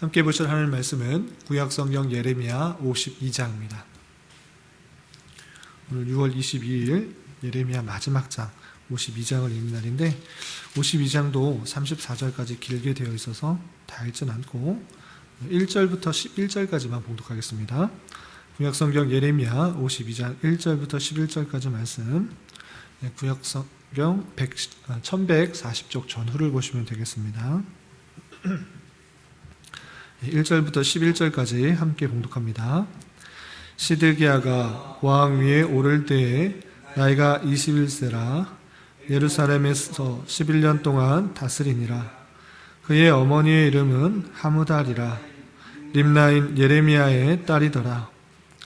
함께 보실 하나님 말씀은 구약성경 예레미야 52장입니다. 오늘 6월 22일 예레미야 마지막 장 52장을 읽는 날인데 52장도 34절까지 길게 되어 있어서 다 읽진 않고 1절부터 11절까지만 봉독하겠습니다. 구약성경 예레미야 52장 1절부터 11절까지 말씀 네, 구약성경 100, 1140쪽 전후를 보시면 되겠습니다. 1절부터 11절까지 함께 봉독합니다. 시드기야가 왕 위에 오를 때에 나이가 21세라 예루살렘에서 11년 동안 다스리니라. 그의 어머니의 이름은 하무달이라. 림나인 예레미야의 딸이더라.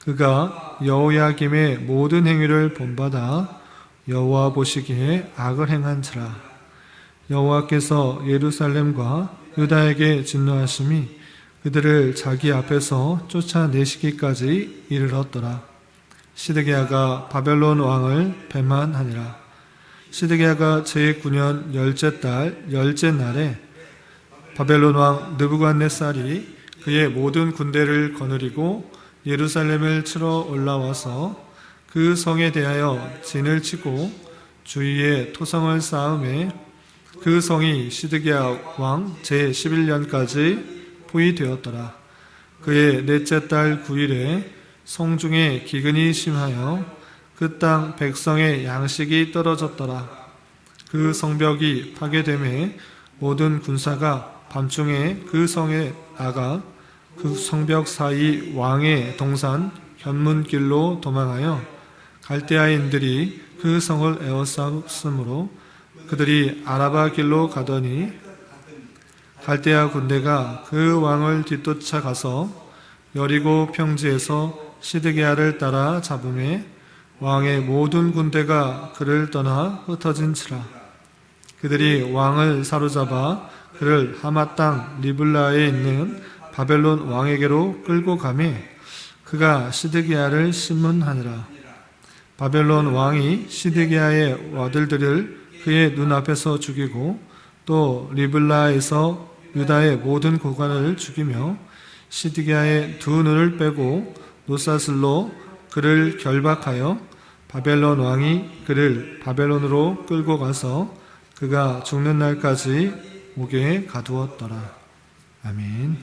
그가 여호야김의 모든 행위를 본받아 여호와 보시기에 악을 행한지라. 여호와께서 예루살렘과 유다에게 진노하심이 그들을 자기 앞에서 쫓아내시기까지 이르렀더라. 시드기야가 바벨론 왕을 배만하니라. 시드기야가 제9년 열째 달 열째 날에 바벨론 왕 느부갓네살이 그의 모든 군대를 거느리고 예루살렘을 치러 올라와서 그 성에 대하여 진을 치고 주위에 토성을 쌓음에 그 성이 시드기야 왕 제11년까지 포위되었더라. 그의 넷째 달 9일에 성중에 기근이 심하여 그 땅 백성의 양식이 떨어졌더라. 그 성벽이 파괴됨에 모든 군사가 밤중에 그 성에 나가 그 성벽 사이 왕의 동산 현문길로 도망하여 갈대아인들이 그 성을 에워쌌으므로 그들이 아라바 길로 가더니 갈대아 군대가 그 왕을 뒤쫓아 가서 여리고 평지에서 시드게아를 따라 잡음에 왕의 모든 군대가 그를 떠나 흩어진지라. 그들이 왕을 사로잡아 그를 하마 땅 리블라에 있는 바벨론 왕에게로 끌고 가매 그가 시드기야를 신문하니라. 바벨론 왕이 시드기야의 아들들을 그의 눈앞에서 죽이고 또 리블라에서 유다의 모든 고관을 죽이며 시드기야의 두 눈을 빼고 노사슬로 그를 결박하여 바벨론 왕이 그를 바벨론으로 끌고 가서 그가 죽는 날까지 목에 가두었더라. 아멘.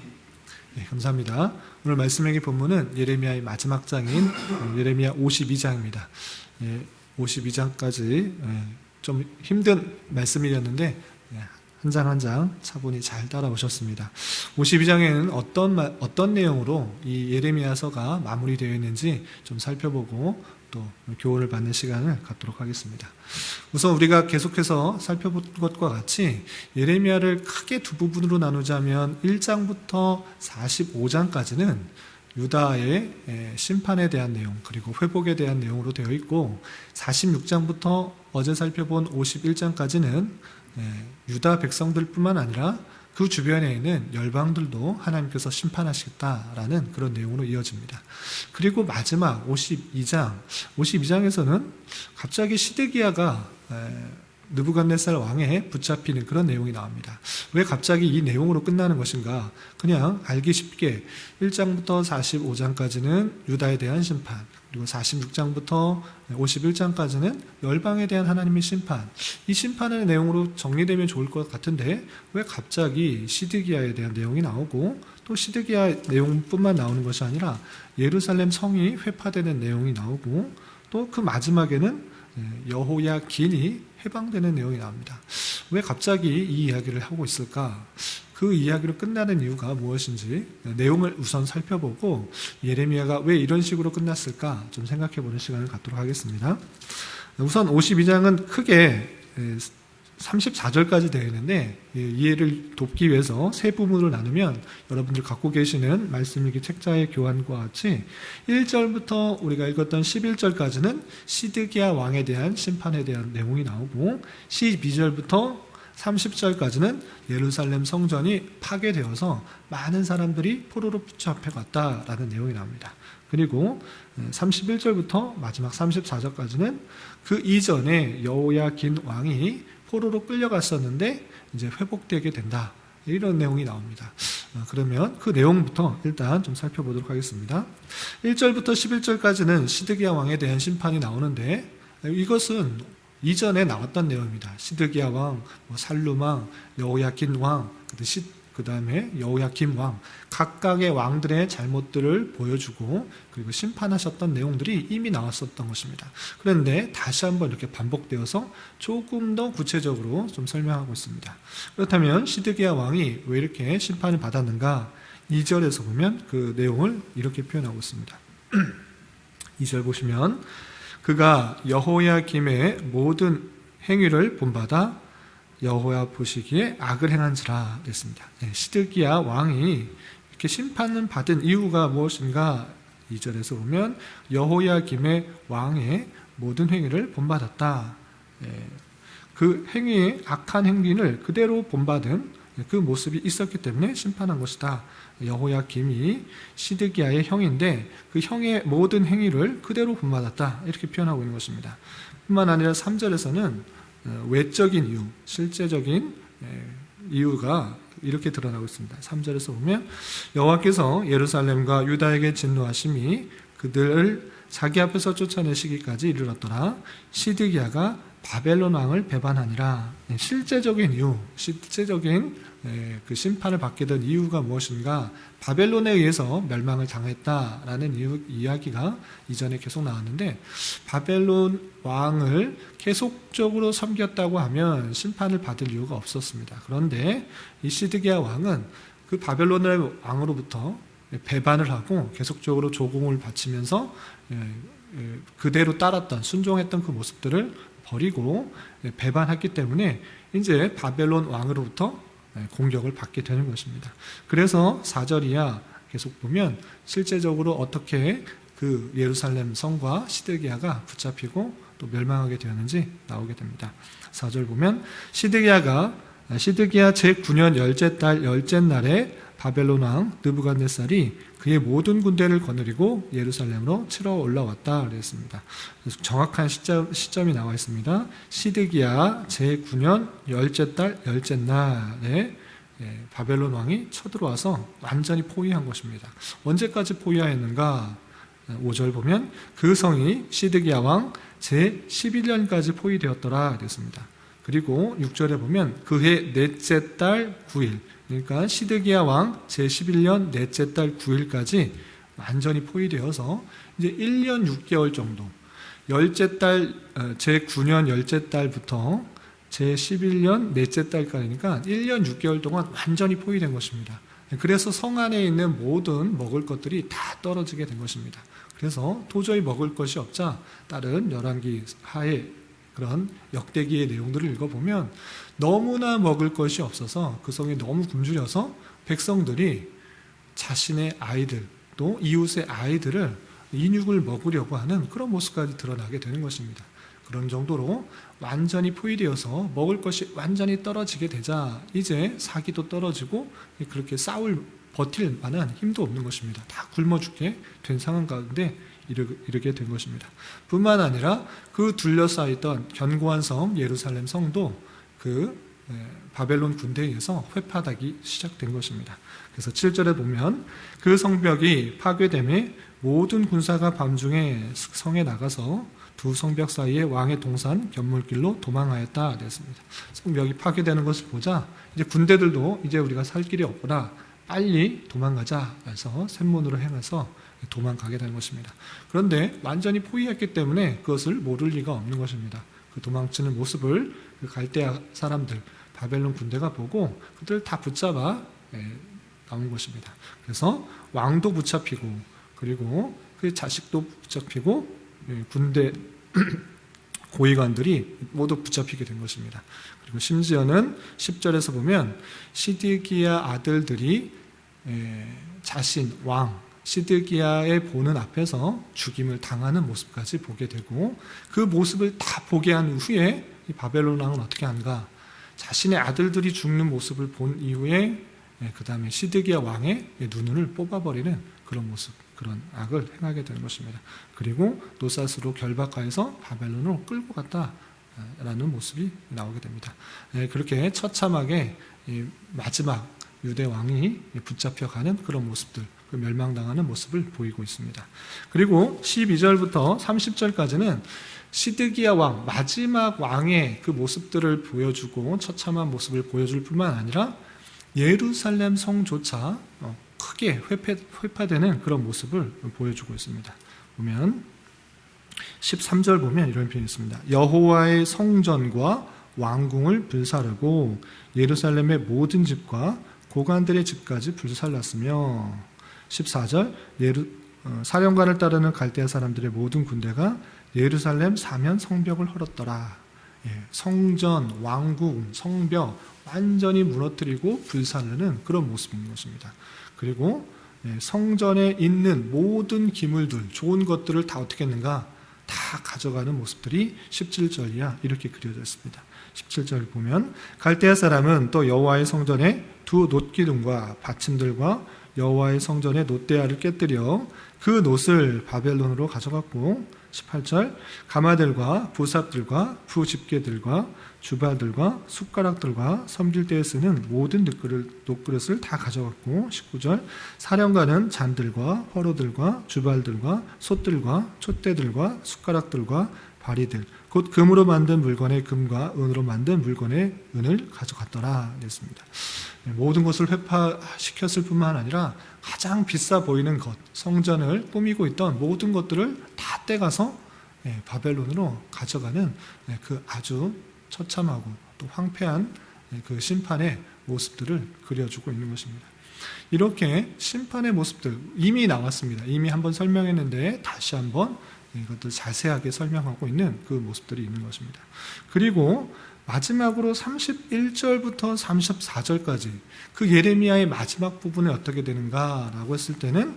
네, 감사합니다. 오늘 말씀의 본문은 예레미야의 마지막 장인 예레미야 52장입니다. 예, 52장까지 예, 좀 힘든 말씀이었는데 예, 한 장 한 장 차분히 잘 따라오셨습니다. 52장에는 어떤 어떤 내용으로 이 예레미야서가 마무리되어 있는지 좀 살펴보고 또 교훈을 받는 시간을 갖도록 하겠습니다. 우선 우리가 계속해서 살펴본 것과 같이 예레미야를 크게 두 부분으로 나누자면 1장부터 45장까지는 유다의 심판에 대한 내용 그리고 회복에 대한 내용으로 되어 있고 46장부터 어제 살펴본 51장까지는 유다 백성들뿐만 아니라 그 주변에 있는 열방들도 하나님께서 심판하시겠다라는 그런 내용으로 이어집니다. 그리고 마지막 52장, 52장에서는 갑자기 시드기야가 느부갓네살 왕에 붙잡히는 그런 내용이 나옵니다. 왜 갑자기 이 내용으로 끝나는 것인가? 그냥 알기 쉽게 1장부터 45장까지는 유다에 대한 심판, 그리고 46장부터 51장까지는 열방에 대한 하나님의 심판. 이 심판의 내용으로 정리되면 좋을 것 같은데 왜 갑자기 시드기야에 대한 내용이 나오고 또 시드기야 내용뿐만 나오는 것이 아니라 예루살렘 성이 회파되는 내용이 나오고 또 그 마지막에는 여호야 긴이 해방되는 내용이 나옵니다. 왜 갑자기 이 이야기를 하고 있을까? 그 이야기로 끝나는 이유가 무엇인지 내용을 우선 살펴보고 예레미야가 왜 이런 식으로 끝났을까 좀 생각해 보는 시간을 갖도록 하겠습니다. 우선 52장은 크게 34절까지 되어 있는데 이해를 돕기 위해서 세 부분으로 나누면 여러분들 갖고 계시는 말씀일기 책자의 교환과 같이 1절부터 우리가 읽었던 11절까지는 시드기야 왕에 대한 심판에 대한 내용이 나오고 12절부터 30절까지는 예루살렘 성전이 파괴되어서 많은 사람들이 포로로 붙잡혀 갔다라는 내용이 나옵니다. 그리고 31절부터 마지막 34절까지는 그 이전에 여호야긴 왕이 포로로 끌려갔었는데 이제 회복되게 된다. 이런 내용이 나옵니다. 어, 그러면 그 내용부터 일단 좀 살펴보도록 하겠습니다. 1절부터 11절까지는 시드기야 왕에 대한 심판이 나오는데 이것은 이전에 나왔던 내용입니다. 시드기야 왕, 뭐 왕, 여호야킨 왕, 그 다음에 여호야김 왕 각각의 왕들의 잘못들을 보여주고 그리고 심판하셨던 내용들이 이미 나왔었던 것입니다. 그런데 다시 한번 이렇게 반복되어서 조금 더 구체적으로 좀 설명하고 있습니다. 그렇다면 시드기야 왕이 왜 이렇게 심판을 받았는가? 2절에서 보면 그 내용을 이렇게 표현하고 있습니다. 2절 보시면 그가 여호야김의 모든 행위를 본받아 여호야 보시기에 악을 행한지라 그랬습니다. 네, 시드기야 왕이 이렇게 심판을 받은 이유가 무엇인가? 2절에서 보면 여호야김의 왕의 모든 행위를 본받았다. 네, 그 행위의 악한 행위를 그대로 본받은 그 모습이 있었기 때문에 심판한 것이다. 여호야김이 시드기야의 형인데 그 형의 모든 행위를 그대로 본받았다. 이렇게 표현하고 있는 것입니다. 뿐만 아니라 3절에서는 어, 외적인 이유, 실제적인 예, 이유가 이렇게 드러나고 있습니다. 3절에서 보면 여호와께서 예루살렘과 유다에게 진노하심이 그들을 자기 앞에서 쫓아내시기까지 이르렀더라. 시드기야가 바벨론 왕을 배반하니라. 네, 실제적인 이유, 실제적인 예, 그 심판을 받게 된 이유가 무엇인가? 바벨론에 의해서 멸망을 당했다라는 이유, 이야기가 이전에 계속 나왔는데 바벨론 왕을 계속적으로 섬겼다고 하면 심판을 받을 이유가 없었습니다. 그런데 이 시드기야 왕은 그 바벨론의 왕으로부터 배반을 하고 계속적으로 조공을 바치면서 예, 예, 그대로 따랐던 순종했던 그 모습들을 버리고 배반했기 때문에 이제 바벨론 왕으로부터 공격을 받게 되는 것입니다. 그래서 4절 이야 계속 보면 실제적으로 어떻게 그 예루살렘 성과 시드기야가 붙잡히고 또 멸망하게 되었는지 나오게 됩니다. 4절 보면 시드기야가 시드기야 제9년 열째 달 열째 날에 바벨론 왕 느부갓네살이 그의 모든 군대를 거느리고 예루살렘으로 치러 올라왔다 그랬습니다. 정확한 시점, 시점이 나와 있습니다. 시드기야 제9년 열째 달 열째 날에 예, 바벨론 왕이 쳐들어와서 완전히 포위한 것입니다. 언제까지 포위하였는가? 5절 보면 그 성이 시드기야 왕 제11년까지 포위되었더라 그랬습니다. 그리고 6절에 보면 그해 넷째 달 9일 그러니까 시드기야 왕 제11년 넷째 달 9일까지 완전히 포위되어서 이제 1년 6개월 정도 열째 달 어, 제9년 열째 달부터 제11년 넷째 달까지니까 1년 6개월 동안 완전히 포위된 것입니다. 그래서 성 안에 있는 모든 먹을 것들이 다 떨어지게 된 것입니다. 그래서 도저히 먹을 것이 없자 다른 열왕기 하에 그런 역대기의 내용들을 읽어보면 너무나 먹을 것이 없어서 그 성이 너무 굶주려서 백성들이 자신의 아이들 또 이웃의 아이들을 인육을 먹으려고 하는 그런 모습까지 드러나게 되는 것입니다. 그런 정도로 완전히 포위되어서 먹을 것이 완전히 떨어지게 되자 이제 사기도 떨어지고 그렇게 싸울 버틸 만한 힘도 없는 것입니다. 다 굶어 죽게 된 상황 가운데 이르게 된 것입니다. 뿐만 아니라 그 둘러싸있던 견고한 성 예루살렘 성도 그 바벨론 군대에 의해서 회파하기 시작된 것입니다. 그래서 7절에 보면 그 성벽이 파괴됨에 모든 군사가 밤중에 성에 나가서 두 성벽 사이에 왕의 동산 견물길로 도망하였다 그랬습니다. 성벽이 파괴되는 것을 보자 이제 군대들도 이제 우리가 살 길이 없구나 빨리 도망가자 해서 샘문으로 행해서 도망가게 된 것입니다. 그런데 완전히 포위했기 때문에 그것을 모를 리가 없는 것입니다. 그 도망치는 모습을 그 갈대아 사람들 바벨론 군대가 보고 그들 다 붙잡아 예, 나온 것입니다. 그래서 왕도 붙잡히고 그리고 그 자식도 붙잡히고 예, 군대 고위관들이 모두 붙잡히게 된 것입니다. 그리고 심지어는 10절에서 보면 시드기야 아들들이 예, 자신 왕 시드기야의 보는 앞에서 죽임을 당하는 모습까지 보게 되고 그 모습을 다 보게 한 후에 이 바벨론 왕은 어떻게 한가? 자신의 아들들이 죽는 모습을 본 이후에 예, 그 다음에 시드기야 왕의 눈을 뽑아버리는 그런 모습, 그런 악을 행하게 되는 것입니다. 그리고 노사스로 결박하여서 바벨론으로 끌고 갔다라는 모습이 나오게 됩니다. 예, 그렇게 처참하게 마지막 유대 왕이 붙잡혀 가는 그런 모습들, 그 멸망당하는 모습을 보이고 있습니다. 그리고 12절부터 30절까지는 시드기야 왕, 마지막 왕의 그 모습들을 보여주고 처참한 모습을 보여줄 뿐만 아니라 예루살렘 성조차 어, 크게 회파, 회파되는 그런 모습을 보여주고 있습니다. 보면 13절 보면 이런 표현이 있습니다. 여호와의 성전과 왕궁을 불사르고 예루살렘의 모든 집과 고관들의 집까지 불살랐으며 14절 예루, 어, 사령관을 따르는 갈대아 사람들의 모든 군대가 예루살렘 사면 성벽을 헐었더라. 예, 성전, 왕궁, 성벽 완전히 무너뜨리고 불살르는 그런 모습인 것입니다. 그리고 예, 성전에 있는 모든 기물들, 좋은 것들을 다 어떻게 했는가? 다 가져가는 모습들이 17절이야 이렇게 그려져 있습니다. 17절 보면 갈대아 사람은 또 여호와의 성전에 두 놋기둥과 받침들과 여호와의 성전의 놋대야를 깨뜨려 그 놋을 바벨론으로 가져갔고 18절 가마들과 부삽들과 부집게들과 주바들과 숟가락들과 섬길 때에 쓰는 모든 놋그릇, 놋그릇을 다 가져갔고 19절 사령관은 잔들과 화로들과 주발들과 솥들과 촛대들과 숟가락들과 바리들 곧 금으로 만든 물건의 금과 은으로 만든 물건의 은을 가져갔더라 그랬습니다. 모든 것을 회파시켰을 뿐만 아니라 가장 비싸 보이는 것, 성전을 꾸미고 있던 모든 것들을 다 떼가서 예, 바벨론으로 가져가는 예, 그 아주 처참하고 또 황폐한 예, 그 심판의 모습들을 그려주고 있는 것입니다. 이렇게 심판의 모습들 이미 나왔습니다. 이미 한번 설명했는데 다시 한번 이것들 자세하게 설명하고 있는 그 모습들이 있는 것입니다. 그리고 마지막으로 31절부터 34절까지 그 예레미야의 마지막 부분에 어떻게 되는가라고 했을 때는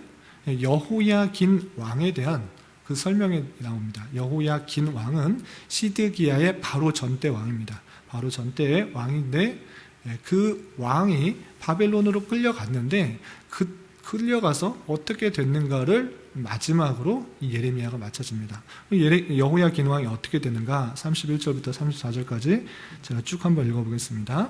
여호야긴 왕에 대한 그 설명이 나옵니다. 여호야긴 왕은 시드기야의 바로 전대 왕입니다. 바로 전대의 왕인데 그 왕이 바벨론으로 끌려갔는데 그 끌려가서 어떻게 됐는가를 마지막으로 이 예레미야가 맞춰집니다. 여호야 긴 왕이 어떻게 되는가? 31절부터 34절까지 제가 쭉 한번 읽어보겠습니다.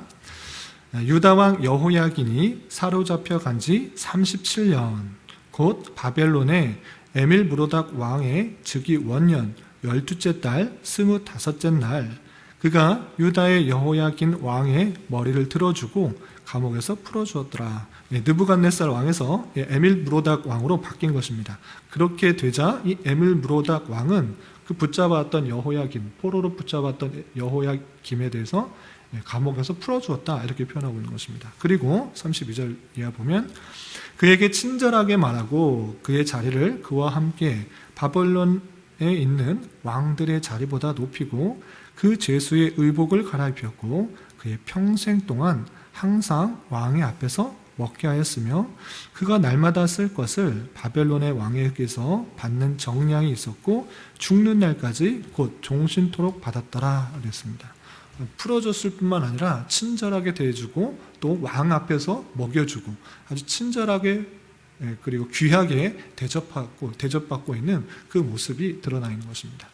유다 왕 여호야긴이 사로잡혀 간 지 37년 곧 바벨론의 에밀 무로닥 왕의 즉위 원년 열두째 달 스무다섯째 날 그가 유다의 여호야긴 왕의 머리를 들어주고 감옥에서 풀어주었더라. 예, 느부갓네살 왕에서 예, 에밀 무로닥 왕으로 바뀐 것입니다. 그렇게 되자 이 에밀 무로닥 왕은 그 붙잡았던 여호야김 포로로 붙잡았던 여호야김에 대해서 예, 감옥에서 풀어주었다 이렇게 표현하고 있는 것입니다. 그리고 32절 이하 보면 그에게 친절하게 말하고 그의 자리를 그와 함께 바벨론에 있는 왕들의 자리보다 높이고 그 죄수의 의복을 갈아입혔고 그의 평생 동안 항상 왕의 앞에서 먹게 하였으며 그가 날마다 쓸 것을 바벨론의 왕에게서 받는 정량이 있었고 죽는 날까지 곧 종신토록 받았더라 그랬습니다. 풀어줬을 뿐만 아니라 친절하게 대해주고 또 왕 앞에서 먹여주고 아주 친절하게 예, 그리고 귀하게 대접하고 대접받고 있는 그 모습이 드러나 있는 것입니다.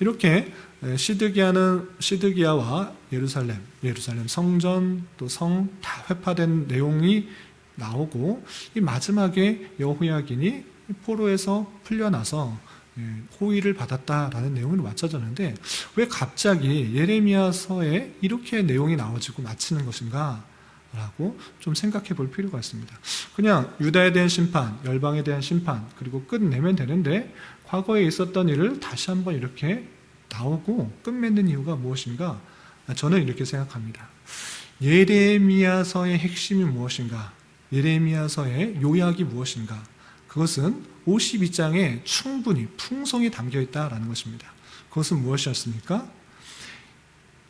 이렇게 시드기야는 시드기야와 예루살렘, 예루살렘 성전 또 성 다 회파된 내용이 나오고 이 마지막에 여호야긴이 포로에서 풀려나서 예, 호의를 받았다라는 내용으로 맞춰졌는데 왜 갑자기 예레미야서에 이렇게 내용이 나와지고 마치는 것인가? 라고 좀 생각해 볼 필요가 있습니다. 그냥 유다에 대한 심판, 열방에 대한 심판, 그리고 끝내면 되는데 과거에 있었던 일을 다시 한번 이렇게 나오고 끝맺는 이유가 무엇인가? 저는 이렇게 생각합니다. 예레미야서의 핵심이 무엇인가? 예레미야서의 요약이 무엇인가? 그것은 52장에 충분히 풍성히 담겨 있다라는 것입니다. 그것은 무엇이었습니까?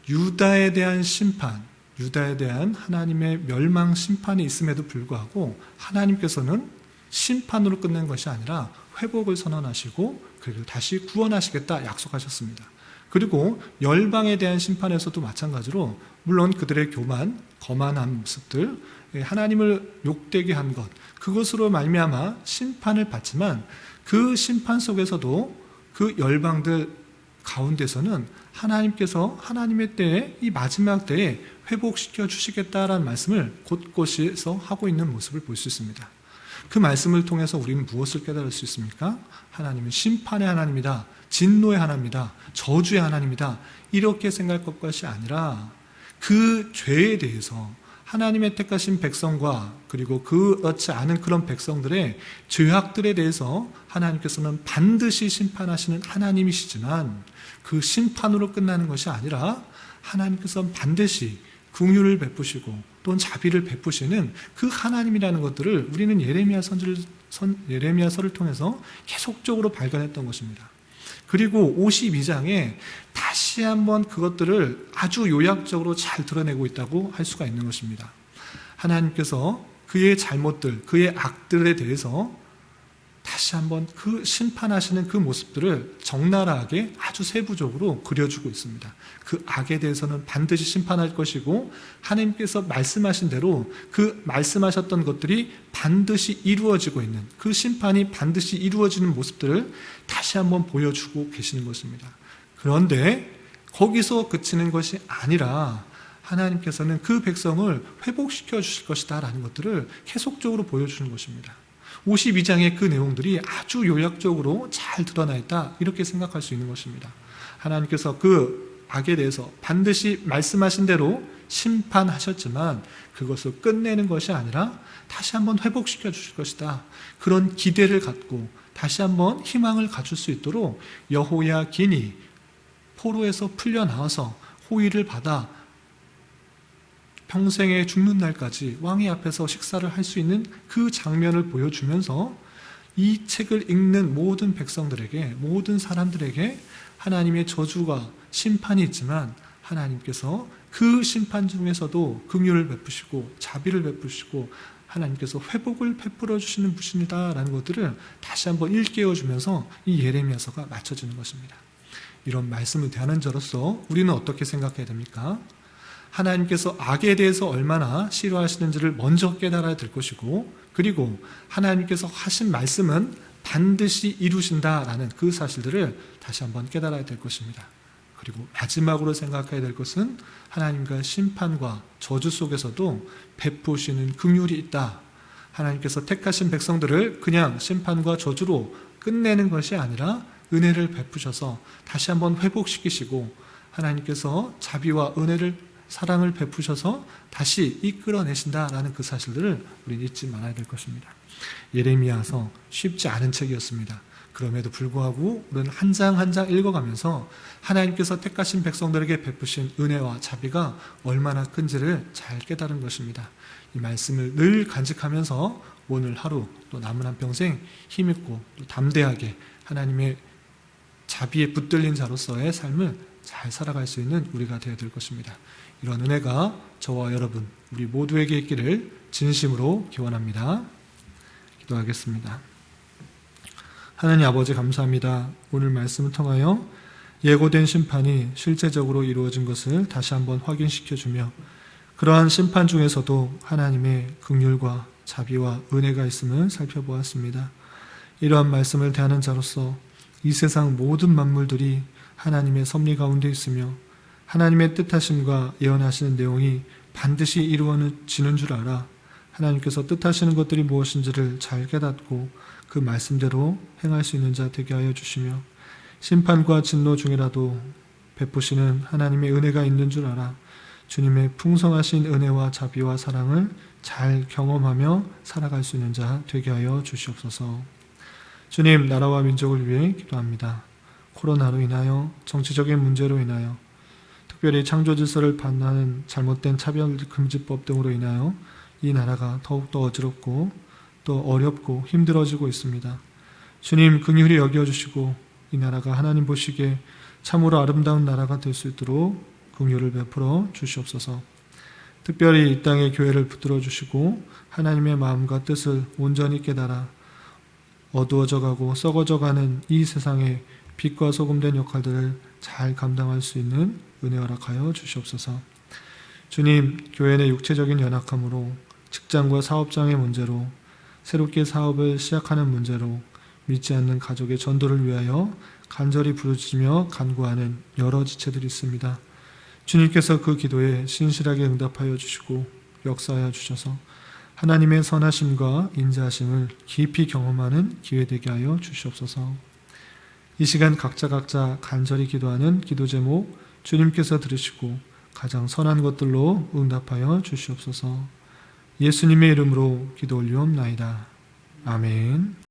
유다에 대한 심판, 유다에 대한 하나님의 멸망 심판이 있음에도 불구하고 하나님께서는 심판으로 끝낸 것이 아니라 회복을 선언하시고 그리고 다시 구원하시겠다 약속하셨습니다. 그리고 열방에 대한 심판에서도 마찬가지로 물론 그들의 교만, 거만한 모습들, 하나님을 욕되게 한 것, 그것으로 말미암아 심판을 받지만 그 심판 속에서도 그 열방들 가운데서는 하나님께서 하나님의 때에 이 마지막 때에 회복시켜 주시겠다라는 말씀을 곳곳에서 하고 있는 모습을 볼 수 있습니다. 그 말씀을 통해서 우리는 무엇을 깨달을 수 있습니까? 하나님은 심판의 하나님이다. 진노의 하나님이다. 저주의 하나님이다. 이렇게 생각할 것이 아니라 그 죄에 대해서 하나님의 택하신 백성과 그리고 그렇지 않은 그런 백성들의 죄악들에 대해서 하나님께서는 반드시 심판하시는 하나님이시지만 그 심판으로 끝나는 것이 아니라 하나님께서 반드시 긍휼을 베푸시고 또는 자비를 베푸시는 그 하나님이라는 것들을 우리는 예레미야 선지를 선, 예레미야서를 통해서 계속적으로 발견했던 것입니다. 그리고 52장에 다시 한번 그것들을 아주 요약적으로 잘 드러내고 있다고 할 수가 있는 것입니다. 하나님께서 그의 잘못들, 그의 악들에 대해서 다시 한번 그 심판하시는 그 모습들을 적나라하게 아주 세부적으로 그려주고 있습니다. 그 악에 대해서는 반드시 심판할 것이고 하나님께서 말씀하신 대로 그 말씀하셨던 것들이 반드시 이루어지고 있는 그 심판이 반드시 이루어지는 모습들을 다시 한번 보여주고 계시는 것입니다. 그런데 거기서 그치는 것이 아니라 하나님께서는 그 백성을 회복시켜 주실 것이다라는 것들을 계속적으로 보여주는 것입니다. 52장의 그 내용들이 아주 요약적으로 잘 드러나 있다. 이렇게 생각할 수 있는 것입니다. 하나님께서 그 악에 대해서 반드시 말씀하신 대로 심판하셨지만 그것을 끝내는 것이 아니라 다시 한번 회복시켜 주실 것이다. 그런 기대를 갖고 다시 한번 희망을 갖출 수 있도록 여호야 기니 포로에서 풀려 나와서 호의를 받아 평생에 죽는 날까지 왕의 앞에서 식사를 할 수 있는 그 장면을 보여주면서 이 책을 읽는 모든 백성들에게, 모든 사람들에게 하나님의 저주가 심판이 있지만 하나님께서 그 심판 중에서도 긍휼을 베푸시고 자비를 베푸시고 하나님께서 회복을 베풀어 주시는 분이다라는 것들을 다시 한번 일깨워 주면서 이 예레미야서가 맞춰지는 것입니다. 이런 말씀을 대하는 자로서 우리는 어떻게 생각해야 됩니까? 하나님께서 악에 대해서 얼마나 싫어하시는지를 먼저 깨달아야 될 것이고, 그리고 하나님께서 하신 말씀은 반드시 이루신다라는 그 사실들을 다시 한번 깨달아야 될 것입니다. 그리고 마지막으로 생각해야 될 것은 하나님과 심판과 저주 속에서도 베푸시는 긍휼이 있다. 하나님께서 택하신 백성들을 그냥 심판과 저주로 끝내는 것이 아니라 은혜를 베푸셔서 다시 한번 회복시키시고 하나님께서 자비와 은혜를 사랑을 베푸셔서 다시 이끌어내신다라는 그 사실들을 우리는 잊지 말아야 될 것입니다. 예레미야서 쉽지 않은 책이었습니다. 그럼에도 불구하고 우리는 한 장 한 장 읽어가면서 하나님께서 택하신 백성들에게 베푸신 은혜와 자비가 얼마나 큰지를 잘 깨달은 것입니다. 이 말씀을 늘 간직하면서 오늘 하루 또 남은 한 평생 힘있고 또 담대하게 하나님의 자비에 붙들린 자로서의 삶을 잘 살아갈 수 있는 우리가 되어야 될 것입니다. 이런 은혜가 저와 여러분, 우리 모두에게 있기를 진심으로 기원합니다. 기도하겠습니다. 하나님 아버지 감사합니다. 오늘 말씀을 통하여 예고된 심판이 실제적으로 이루어진 것을 다시 한번 확인시켜 주며 그러한 심판 중에서도 하나님의 긍휼과 자비와 은혜가 있음을 살펴보았습니다. 이러한 말씀을 대하는 자로서 이 세상 모든 만물들이 하나님의 섭리 가운데 있으며 하나님의 뜻하심과 예언하시는 내용이 반드시 이루어지는 줄 알아 하나님께서 뜻하시는 것들이 무엇인지를 잘 깨닫고 그 말씀대로 행할 수 있는 자 되게 하여 주시며 심판과 진노 중이라도 베푸시는 하나님의 은혜가 있는 줄 알아 주님의 풍성하신 은혜와 자비와 사랑을 잘 경험하며 살아갈 수 있는 자 되게 하여 주시옵소서. 주님, 나라와 민족을 위해 기도합니다. 코로나로 인하여 정치적인 문제로 인하여 특별히 창조 질서를 반하는 잘못된 차별 금지법 등으로 인하여 이 나라가 더욱더 어지럽고 또 어렵고 힘들어지고 있습니다. 주님 긍휼히 여겨 주시고 이 나라가 하나님 보시기에 참으로 아름다운 나라가 될 수 있도록 긍휼을 베풀어 주시옵소서. 특별히 이 땅의 교회를 붙들어 주시고 하나님의 마음과 뜻을 온전히 깨달아 어두워져 가고 썩어져 가는 이 세상에 빛과 소금된 역할들을 잘 감당할 수 있는 은혜 허락하여 주시옵소서. 주님, 교회 내 육체적인 연약함으로 직장과 사업장의 문제로 새롭게 사업을 시작하는 문제로 믿지 않는 가족의 전도를 위하여 간절히 부르짖으며 간구하는 여러 지체들이 있습니다. 주님께서 그 기도에 신실하게 응답하여 주시고 역사하여 주셔서 하나님의 선하심과 인자하심을 깊이 경험하는 기회 되게 하여 주시옵소서. 이 시간 각자 각자 간절히 기도하는 기도 제목 주님께서 들으시고 가장 선한 것들로 응답하여 주시옵소서. 예수님의 이름으로 기도 올리옵나이다. 아멘.